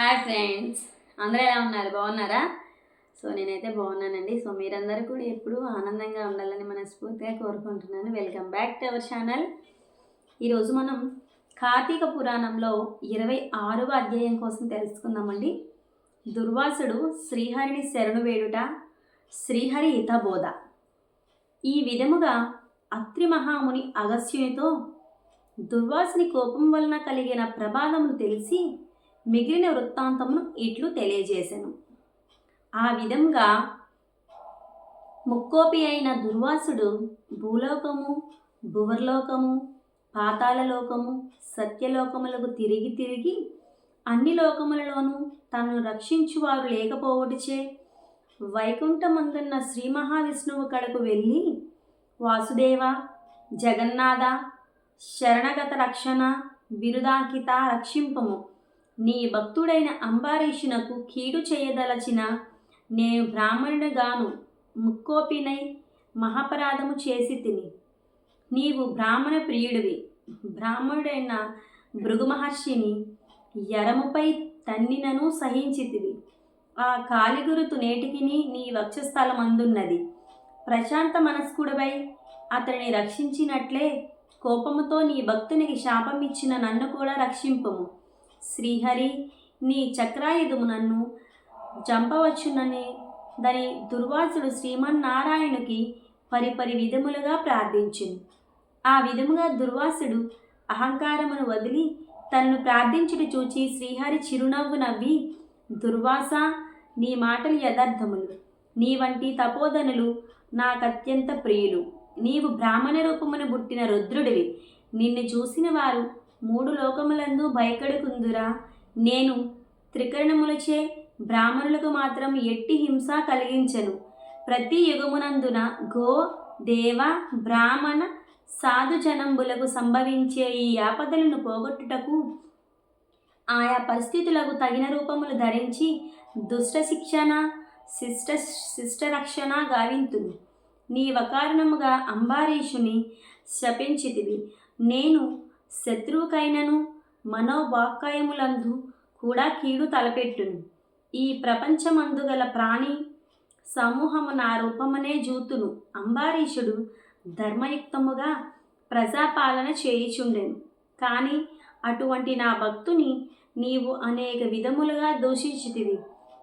Hi friends. అందరూ ఎలా ఉన్నారు? బాగున్నారా? సో నేనైతే బాగున్నానండి. సో మీరందరూ కూడా ఎప్పుడూ ఆనందంగా ఉండాలని మనస్ఫూర్తిగా కోరుకుంటున్నాను. Welcome back to our channel ఈరోజు మనం కార్తీక పురాణంలో ఇరవై ఆరవ అధ్యాయం కోసం తెలుసుకుందామండి. దుర్వాసుడు శ్రీహరిని శరణు వేడుట శ్రీహరి హితబోధ. ఈ విధముగా అత్రి మహాముని అగస్యునితో దుర్వాసుని కోపం వలన కలిగిన ప్రమాదమును తెలిసి మిగిలిన వృత్తాంతమును ఇట్లు తెలియజేశాను ఆ విధంగా ముక్కోపి అయిన దుర్వాసుడు భూలోకము భువర్లోకము పాతాళలోకము సత్యలోకములకు తిరిగి తిరిగి అన్ని లోకములలోనూ తనను రక్షించువారు లేకపోవటిచే వైకుంఠమందున్న శ్రీ మహావిష్ణువు కడకు వెళ్ళి వాసుదేవ జగన్నాథ శరణగత రక్షణ బిరుదాంకిత రక్షింపము. నీ భక్తుడైన అంబారీషునకు కీడు చేయదలచిన నేను బ్రాహ్మణునిగాను ముక్కోపినై మహాపరాధము చేసి తిని. నీవు బ్రాహ్మణ ప్రియుడివి. బ్రాహ్మణుడైన భృగు మహర్షిని ఎరముపై తన్నినను సహించితివి. ఆ కాలిగురుతు నేటికిని నీ వక్షస్థలమందున్నది. ప్రశాంత మనస్కుడవై అతడిని రక్షించినట్లే కోపముతో నీ భక్తునికి శాపమిచ్చిన నన్ను కూడా రక్షింపము. శ్రీహరి నీ చక్రాయుధము నన్ను చంపవచ్చునని. దాని దుర్వాసుడు శ్రీమన్నారాయణుకి పరిపరి విధములుగా ప్రార్థించింది ఆ విధముగా దుర్వాసుడు అహంకారమును వదిలి తన్ను ప్రార్థించుట చూచి శ్రీహరి చిరునవ్వు నవ్వి దుర్వాస నీ మాటలు యథార్థములు. నీ వంటి తపోధనులు నాకత్యంత ప్రియులు. నీవు బ్రాహ్మణ రూపమును పుట్టిన రుద్రుడివి. నిన్ను చూసిన వారు మూడు లోకములందు భయకడుకుందురా. నేను త్రికరణములచే బ్రాహ్మణులకు మాత్రం ఎట్టి హింస కలిగించను. ప్రతి యుగమునందున గో దేవ బ్రాహ్మణ సాధు జనంబులకు సంభవించే ఈ ఆపదలను పోగొట్టుటకు ఆయా పరిస్థితులకు తగిన రూపములు ధరించి దుష్ట శిక్షణ శిష్ట శిష్టరక్షణ గావింతును నీ వకారణముగా అంబారీషుని శపించితివి. నేను శత్రువుకైనను మనోవాక్కాయములందు కూడా కీడు తలపెట్టును. ఈ ప్రపంచమందుగల ప్రాణి సమూహము నా రూపమనే జూతును. అంబారీషుడు ధర్మయుక్తముగా ప్రజాపాలన చేయుచుండెను. కానీ అటువంటి నా భక్తుని నీవు అనేక విధములుగా దూషించితివి.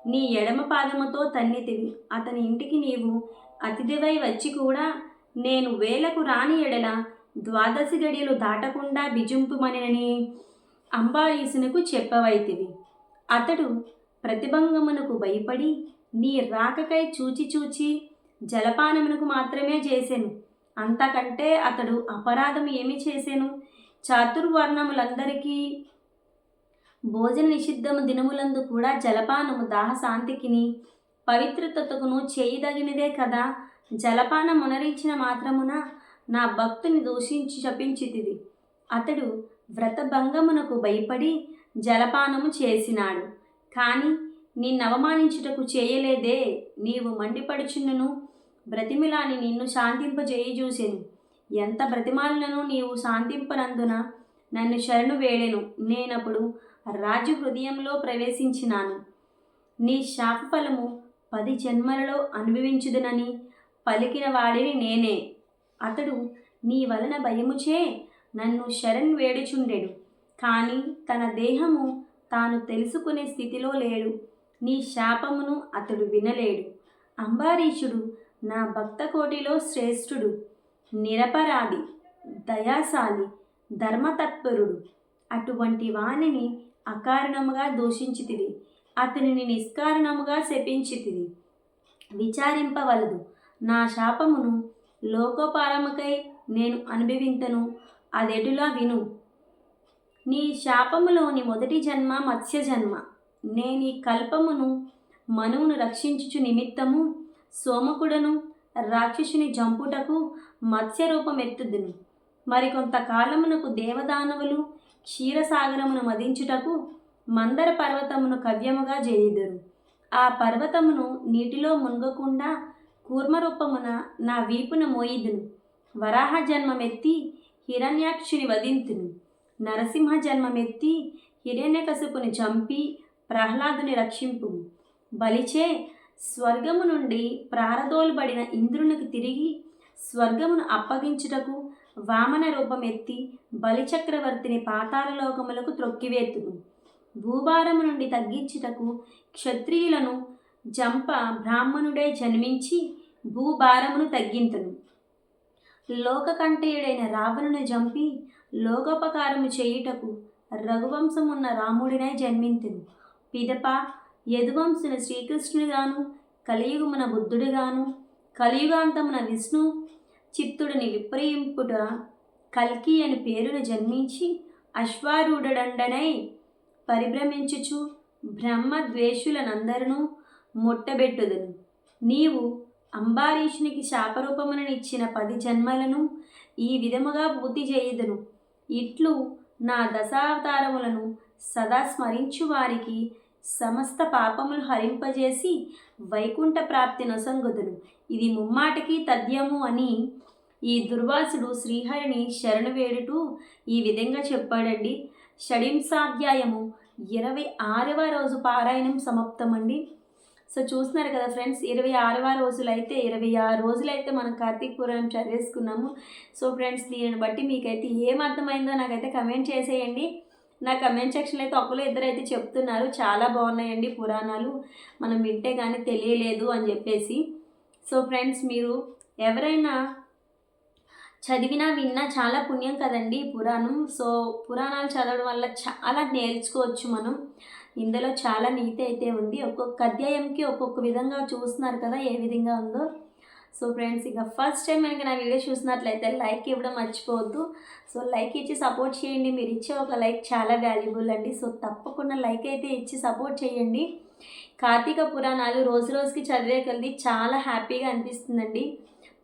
నీ ఎడమ పాదముతో తన్నితివి. అతని ఇంటికి నీవు అతిథివై వచ్చి కూడా నేను వేలకు రాని ఎడల ద్వాదశి గడియలు దాటకుండా బిజుంపుమనినని అంబారీసునకు చెప్పవైతివి. అతడు ప్రతిభంగమునకు భయపడి నీ రాకకై చూచి చూచి జలపానమునకు మాత్రమే చేశాను అంతకంటే అతడు అపరాధం ఏమి చేశాను చాతుర్వర్ణములందరికీ భోజన నిషిద్ధము దినములందు కూడా జలపానము దాహశాంతికిని పవిత్రతకును చేయదగినదే కదా? జలపాన మునరించిన మాత్రమున నా భక్తుని దూషించి శపించితిది అతడు వ్రతభంగమునకు భయపడి జలపానము చేసినాడు. కానీ నిన్నవమానించుటకు చేయలేదే. నీవు మండిపడుచున్నను బ్రతిమిలాని నిన్ను శాంతింపజేయి శాంతింపజేయజూసెను ఎంత బ్రతిమాలను నీవు శాంతింపనందున నన్ను శరణు వేడెను. నేనప్పుడు రాజు హృదయంలో ప్రవేశించినాను. నీ శాపఫలము పది జన్మలలో అనుభవించుదునని పలికిన వాడిని నేనే. అతడు నీ వలన భయముచే నన్ను శరణ్ వేడుచుండెడు. కానీ తన దేహము తాను తెలుసుకునే స్థితిలో లేడు. నీ శాపమును అతడు వినలేడు. అంబారీషుడు నా భక్త కోటిలో శ్రేష్ఠుడు. నిరపరాధి దయాశాలి ధర్మతత్పరుడు. అటువంటి వాణిని అకారణముగా దూషించితివి. అతనిని నిష్కారణముగా శపించితివి. విచారింపవలదు. నా శాపమును లోకోపారముకై నేను అనుభవింతను అదెటులా విను. నీ శాపములోని మొదటి జన్మ మత్స్య జన్మ నేను ఈ కల్పమును మనువును రక్షించుచు నిమిత్తము సోమకుడను రాక్షసుని జంపుటకు మత్స్య రూపం ఎత్తుదును మరికొంతకాలమునకు దేవదానవులు క్షీరసాగరమును మదించుటకు మందర పర్వతమును కవ్యముగా చేయుదురు ఆ పర్వతమును నీటిలో మునగకుండా కూర్మరూపమున నా వీపున మోయిదును. వరాహ జన్మమెత్తి హిరణ్యాక్షుని వధింతును. నరసింహ జన్మమెత్తి హిరణ్యకశపుని చంపి ప్రహ్లాదుని రక్షింపు బలిచే స్వర్గము నుండి ప్రారదోలుబడిన ఇంద్రునికి తిరిగి స్వర్గమును అప్పగించుటకు వామన రూపమెత్తి బలిచక్రవర్తిని పాతాళ లోకములకు త్రొక్కివేతును. భూభారము నుండి తగ్గించుటకు క్షత్రియులను జంప బ్రాహ్మణుడే జన్మించి భూభారమును తగ్గింతును. లోకకంఠయుడైన రావణుని చంపి లోకోపకారము చేయుటకు రఘువంశమున్న రాముడినే జన్మింతును. పిదప యదువంశున శ్రీకృష్ణుడిగాను కలియుగమున బుద్ధుడిగాను కలియుగాంతమున విష్ణు చిత్తుడిని విప్రయింపుట కల్కి అని పేరును జన్మించి అశ్వారూఢుడండనై పరిభ్రమించుచు బ్రహ్మద్వేషులనందరూ ముట్టబెట్టుదును. నీవు అంబారీషునికి శాపరూపముననిచ్చిన పది జన్మలను ఈ విధముగా పూర్తి చేయుదును. ఇట్లు నా దశావతారములను సదా స్మరించు వారికి సమస్త పాపములు హరింపజేసి వైకుంఠ ప్రాప్తి నొసంగుదును. ఇది ముమ్మాటికి తథ్యము అని ఈ దుర్వాసుడు శ్రీహరిని శరణు వేడుటూ ఈ విధంగా చెప్పాడండి. షడింసాధ్యాయము ఇరవై ఆరవ రోజు పారాయణం సమాప్తమండి. సో చూస్తున్నారు కదా ఫ్రెండ్స్ ఇరవై ఆరవ రోజులు అయితే ఇరవై ఆరు రోజులు అయితే మనం కార్తీక పురాణం చదివేసుకున్నాము. సో ఫ్రెండ్స్ దీనిని బట్టి మీకైతే ఏం అర్థమైందో నాకైతే కమెంట్ చేసేయండి. నా కమెంట్ సెక్షన్లో అయితే ఒకరు ఇద్దరు అయితే చెప్తున్నారు చాలా బాగున్నాయండి పురాణాలు. మనం వింటే కానీ తెలియలేదు అని చెప్పేసి. సో ఫ్రెండ్స్ మీరు ఎవరైనా చదివినా విన్నా చాలా పుణ్యం కదండి పురాణం. సో పురాణాలు చదవడం వల్ల చాలా నేర్చుకోవచ్చు మనం. ఇందులో చాలా నీతి అయితే ఉంది. ఒక్కొక్క అధ్యాయంకి ఒక్కొక్క విధంగా చూస్తున్నారు కదా ఏ విధంగా ఉందో. సో ఫ్రెండ్స్ ఇక ఫస్ట్ టైం కనుక నా వీడియో చూసినట్లయితే లైక్ ఇవ్వడం మర్చిపోవద్దు. సో లైక్ ఇచ్చి సపోర్ట్ చేయండి. మీరు ఇచ్చే ఒక లైక్ చాలా వాల్యుబుల్ అండి. సో తప్పకుండా లైక్ అయితే ఇచ్చి సపోర్ట్ చేయండి. కార్తీక పురాణాలు రోజు రోజుకి చదివే కలిది చాలా హ్యాపీగా అనిపిస్తుందండి.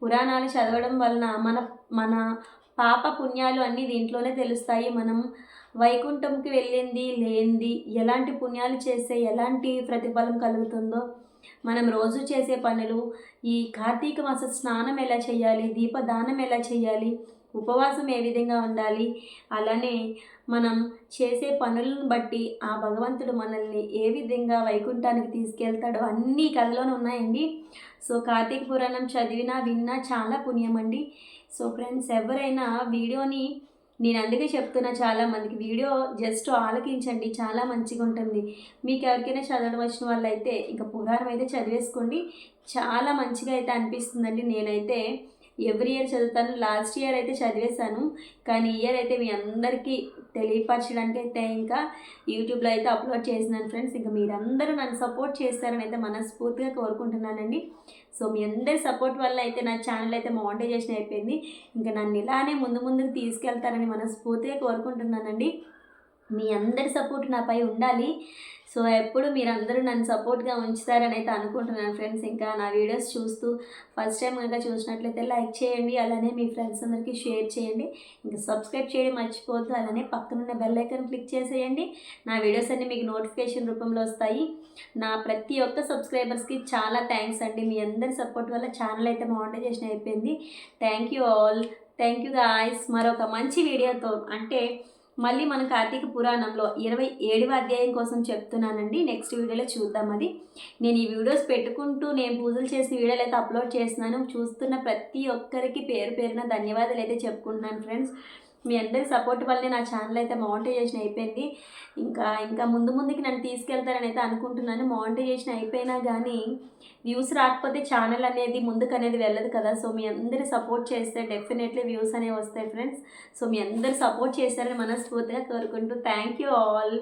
పురాణాలు చదవడం వలన మన మన పాప పుణ్యాలు అన్నీ దీంట్లోనే తెలుస్తాయి. మనం వైకుంఠంకి వెళ్ళింది లేనిది ఎలాంటి పుణ్యాలు చేస్తే ఎలాంటి ప్రతిఫలం కలుగుతుందో. మనం రోజు చేసే పనులు ఈ కార్తీక మాస స్నానం ఎలా చేయాలి దీపదానం ఎలా చేయాలి ఉపవాసం ఏ విధంగా ఉండాలి అలానే మనం చేసే పనులను బట్టి ఆ భగవంతుడు మనల్ని ఏ విధంగా వైకుంఠానికి తీసుకెళ్తాడో అన్నీ కథలోనే ఉన్నాయండి. సో కార్తీక పురాణం చదివినా విన్నా చాలా పుణ్యం అండి సో ఫ్రెండ్స్ ఎవరైనా వీడియోని నేను అందుకే చెప్తున్నా చాలామందికి వీడియో జస్ట్ ఆలకించండి చాలా మంచిగా ఉంటుంది. మీకు ఎవరికైనా చదవడం వచ్చిన వాళ్ళు అయితే ఇంకా పురాణం అయితే చదివేసుకోండి. చాలా మంచిగా అయితే అనిపిస్తుందండి. నేనైతే ఎవ్రీ ఇయర్ చదువుతాను. లాస్ట్ ఇయర్ అయితే చదివేశాను. కానీ ఇయర్ అయితే మీ అందరికీ తెలియపరచడానికి అయితే ఇంకా యూట్యూబ్లో అయితే అప్లోడ్ చేసినాను ఫ్రెండ్స్. ఇంకా మీరందరూ నన్ను సపోర్ట్ చేస్తారని అయితే మనస్ఫూర్తిగా కోరుకుంటున్నానండి. సో మీ అందరి సపోర్ట్ వల్ల అయితే నా ఛానల్ అయితే మానిటైజేషన్ అయిపోయింది. ఇంకా నన్ను ఇలానే ముందు ముందుకు తీసుకెళ్తారని మనస్ఫూర్తిగా కోరుకుంటున్నానండి. మీ అందరి సపోర్ట్ నాపై ఉండాలి. సో ఎప్పుడు మీరందరూ నన్ను సపోర్ట్గా ఉంచుతారని అయితే అనుకుంటున్నాను ఫ్రెండ్స్. ఇంకా నా వీడియోస్ చూస్తూ ఫస్ట్ టైం కనుక చూసినట్లయితే లైక్ చేయండి అలానే మీ ఫ్రెండ్స్ అందరికీ షేర్ చేయండి. ఇంకా సబ్స్క్రైబ్ చేయడం మర్చిపోవద్దు అలానే పక్కనున్న బెల్ ఐకన్ క్లిక్ చేసేయండి. నా వీడియోస్ అన్నీ మీకు నోటిఫికేషన్ రూపంలో వస్తాయి. నా ప్రతి ఒక్క సబ్స్క్రైబర్స్కి చాలా థ్యాంక్స్ అండి. మీ అందరి సపోర్ట్ వల్ల ఛానల్ అయితే మోనిటైజేషన్ అయిపోయింది. Thank you all. Thank you guys. మరొక మంచి వీడియోతో అంటే మళ్ళీ మన కార్తీక పురాణంలో ఇరవై ఏడవ అధ్యాయం కోసం చెప్తున్నానండి. నెక్స్ట్ వీడియోలో చూద్దాం అది. నేను ఈ వీడియోస్ పెట్టుకుంటూ నేను పూజలు చేసిన వీడియోలు అయితే అప్లోడ్ చేస్తున్నాను. చూస్తున్న ప్రతి ఒక్కరికి పేరు పేరున ధన్యవాదాలు అయితే చెప్పుకుంటున్నాను ఫ్రెండ్స్ మీ అందరి సపోర్ట్ వల్లే నా ఛానల్ అయితే మానిటైజేషన్ అయిపోయింది. ఇంకా ఇంకా ముందు ముందుకి నన్ను తీసుకెళ్తారని అయితే అనుకుంటున్నాను. మానిటైజేషన్ అయిపోయినా కానీ వ్యూస్ రాకపోతే ఛానల్ అనేది ముందుకు అనేది వెళ్ళదు కదా. సో మీ అందరి సపోర్ట్ చేస్తే డెఫినెట్లీ వ్యూస్ అనేవి వస్తాయి ఫ్రెండ్స్ సో మీ అందరు సపోర్ట్ చేస్తారని మనస్ఫూర్తిగా కోరుకుంటూ థ్యాంక్ యూ ఆల్